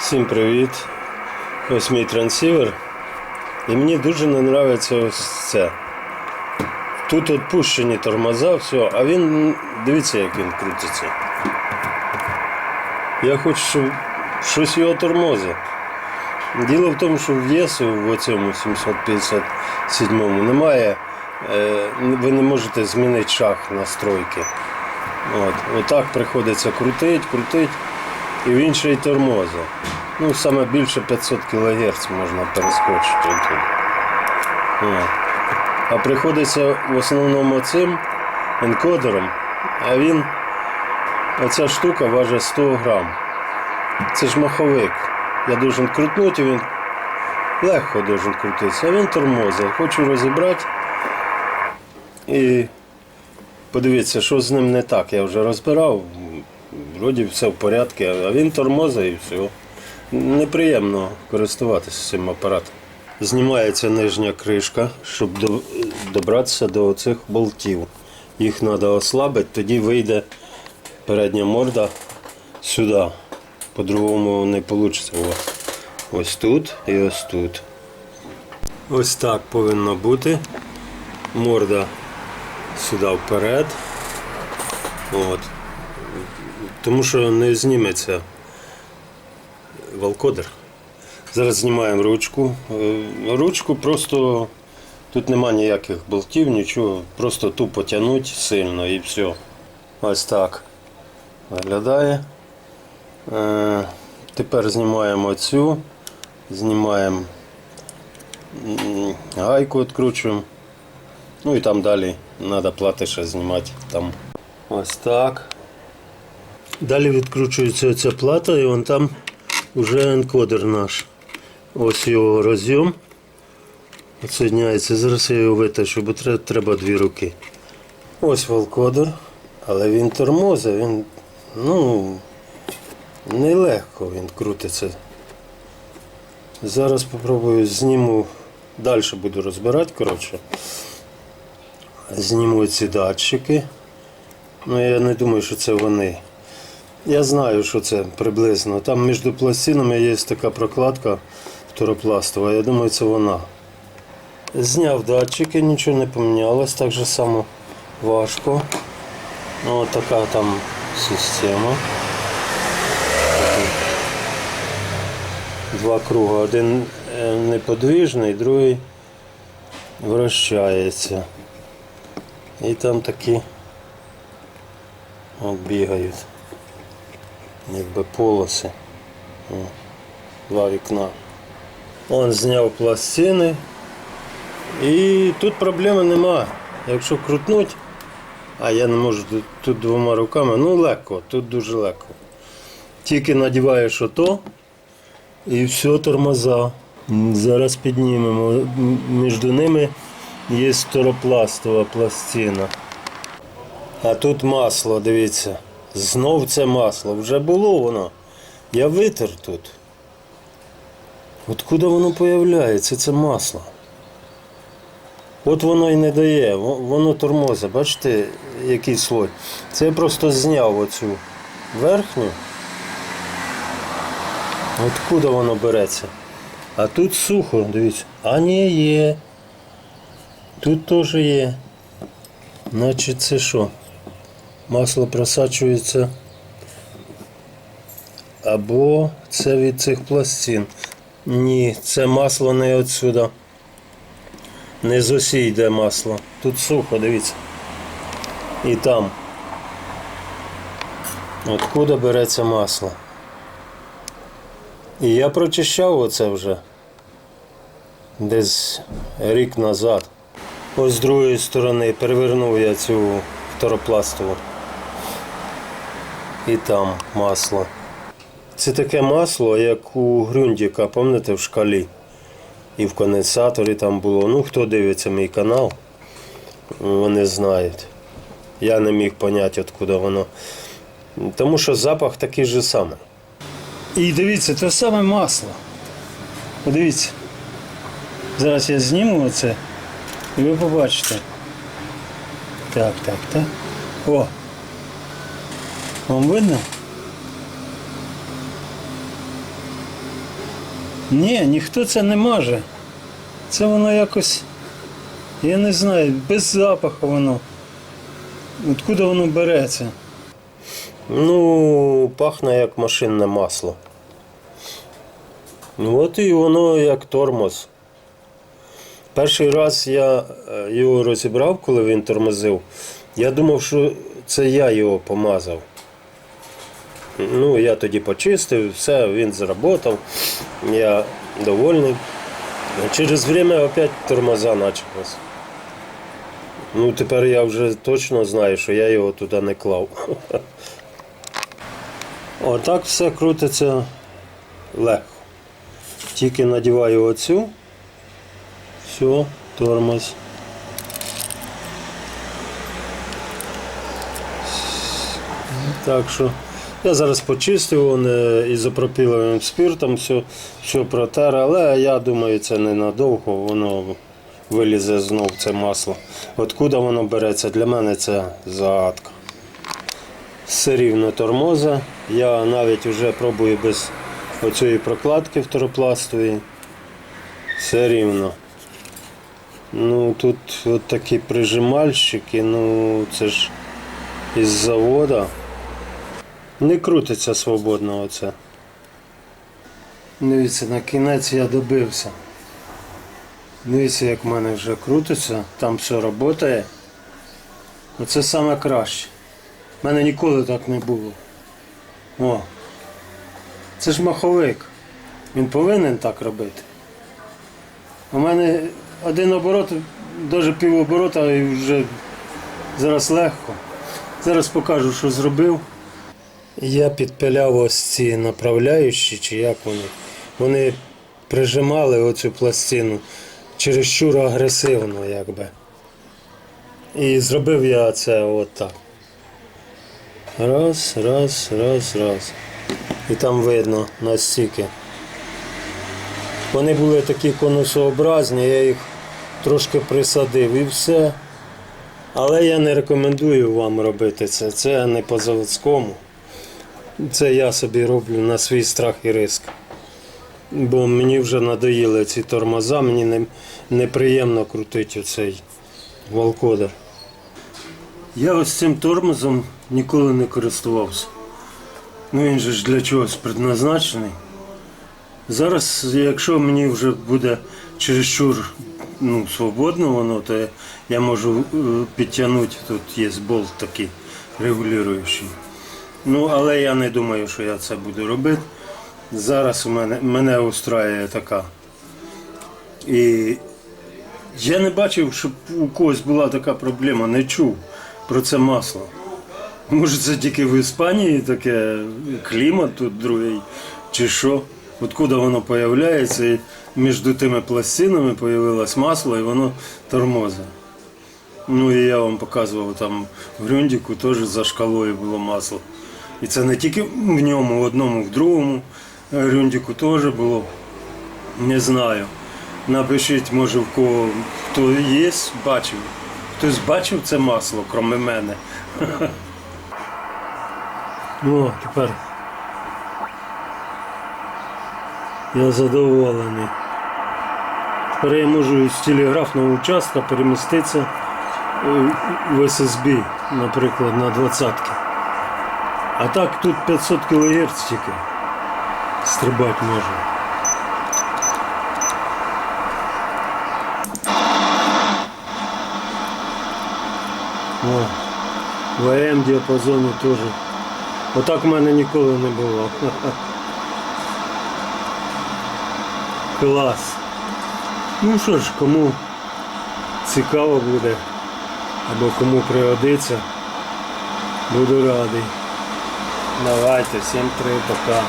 Всім привіт! Ось мій трансівер. І мені дуже не подобається ось це. Тут відпущені тормоза, все, а він, дивіться, як він крутиться. Я хочу, щоб щось його тормозить. Діло в тому, що в ЄСу в цьому 757 немає, е, ви не можете змінити шаг настройки. От, отак приходиться крутить, крутить, і він ще й тормозить. Ну, саме більше 500 кГц можна перескочити тут. А приходиться в основному цим енкодером, а він, оця штука важить 100 грам. Це ж маховик. Я должен крутнути, він легко должен крутитися, а він тормозить. Хочу розібрати і подивитися, що з ним не так. Я вже розбирав. Вроді все в порядку, а він тормозить і все. Неприємно користуватися цим апаратом. Знімається нижня кришка, щоб до- добратися до цих болтів. Їх треба ослабити, тоді вийде передня морда сюди. По-другому не вийде. Ось тут і ось тут. Ось так повинно бути. Морда сюди вперед. От. Тому що не зніметься валкодер. Зараз знімаємо ручку. Е, Ручку просто тут нема ніяких болтів, нічого, просто тупо тягнуть сильно і все. Ось так виглядає. Е, Тепер знімаємо цю, знімаємо гайку, відкручуємо. Ну і там далі треба плати ще знімати. Там. Ось так. Далі відкручується ця плата і вон там вже енкодер наш. Ось його розйом. Відсоединяється. Зараз я його витащу, бо тре- треба дві руки. Ось волкодер, але він тормозить, він ну, нелегко він крутиться. Зараз спробую зніму, далі буду розбирати, коротше. Зніму ці датчики. Ну я не думаю, що це вони. Я знаю, що це приблизно. Там між пластинами є така прокладка фторопластова. Я думаю, це вона. Зняв датчики, нічого не помінялось, так же само важко. Ну, от така там система. Два круга. Один е, неподвижний, другий вращається. І там такі от бігають якби полоси. Два вікна. Он зняв пластини. І тут проблеми нема. Якщо крутнуть, а я не можу тут, тут двома руками, ну легко, тут дуже легко. Тільки надіваєш ото і все тормоза. Зараз піднімемо. Між ними є сторопластова пластина. А тут масло, дивіться. Знов це масло. Вже було воно. Я витер тут. Откуда воно появляється, це масло? От воно і не дає, воно тормозить. Бачите, який слой? Це я просто зняв оцю верхню. Откуда воно береться? А тут сухо, дивіться. А ні, є. Тут теж є. Значить це що? Масло просачується. Або це від цих пластин. Ні, це масло не отсюда. Не з осі йде масло. Тут сухо, дивіться. І там. Откуда береться масло? І я прочищав оце вже. Десь рік назад. Ось з другої сторони перевернув я цю второпластову. І там масло. Це таке масло, як у Грюндіка, пам'ятаєте, в шкалі. І в конденсаторі там було. Ну, хто дивиться мій канал, вони знають. Я не міг поняти, откуда воно. Тому що запах такий же самий. І дивіться, те саме масло. Подивіться. Зараз я зніму оце і ви побачите. Так, так, так. О! Вам видно? Ні, ніхто це не може. Це воно якось, я не знаю, без запаху воно. Откуда воно береться? Ну, пахне як машинне масло. Ну от і воно як тормоз. Перший раз я е, його розібрав, коли він тормозив. Я думав, що це я його помазав. Ну, я тоді почистив, все, він заработав. Я довольний. Через время опять тормоза почалось. Ну, тепер я вже точно знаю, що я його туди не клав. Отак все крутиться легко. Тільки надіваю оцю. Все, тормоз. Так що я зараз почистив е, ізопропіловим спиртом, все, все протер, але я думаю, це ненадовго, воно вилізе знов це масло. Откуда воно береться, для мене це загадка все рівно тормоза. Я навіть вже пробую без оцієї прокладки второпластової. Все рівно. Ну тут от такі прижимальщики, ну це ж із завода. Не крутиться свободно оце. Дивіться, на кінець я добився. Дивіться, як в мене вже крутиться, там все працює. Оце саме краще. У мене ніколи так не було. О. Це ж маховик. Він повинен так робити. У мене один оборот, навіть півоборота і вже зараз легко. Зараз покажу, що зробив. Я підпиляв ось ці направляючі, чи як вони. Вони прижимали оцю пластину чересчур агресивно, якби. І зробив я це отак. Раз, раз, раз, раз. І там видно настільки. Вони були такі конусообразні, я їх трошки присадив і все. Але я не рекомендую вам робити це. Це не по заводському. Це я собі роблю на свій страх і риск. Бо мені вже надоїли ці тормоза, мені не, неприємно крутити оцей волкодер. Я ось цим тормозом ніколи не користувався. Ну він же ж для чогось предназначений. Зараз, якщо мені вже буде чересчур ну, свободно воно, то я можу е, підтягнути, тут є болт такий регулюючий. Ну, але я не думаю, що я це буду робити. Зараз у мене мене устраює така. І я не бачив, щоб у когось була така проблема, не чув про це масло. Може це тільки в Іспанії таке клімат тут другий, чи що. Откуда воно появляється, і між тими пластинами появилось масло і воно тормозить. Ну і я вам показував там в Грюндіку теж за шкалою було масло. І це не тільки в ньому, в одному, в другому Грюндіку теж було. Не знаю. Напишіть, може, в кого хто є, бачив. Хтось бачив це масло, крім мене. Ну, тепер я задоволений. Тепер я можу з телеграфного участка переміститися е, в SSB, наприклад, на 20-ки. А так тут 500 кГц тільки стрибати можна. О, в АМ діапазоні теж. Отак в мене ніколи не було. Клас. Ну що ж, кому цікаво буде, або кому пригодиться, буду радий. Давайте, всім три, пока.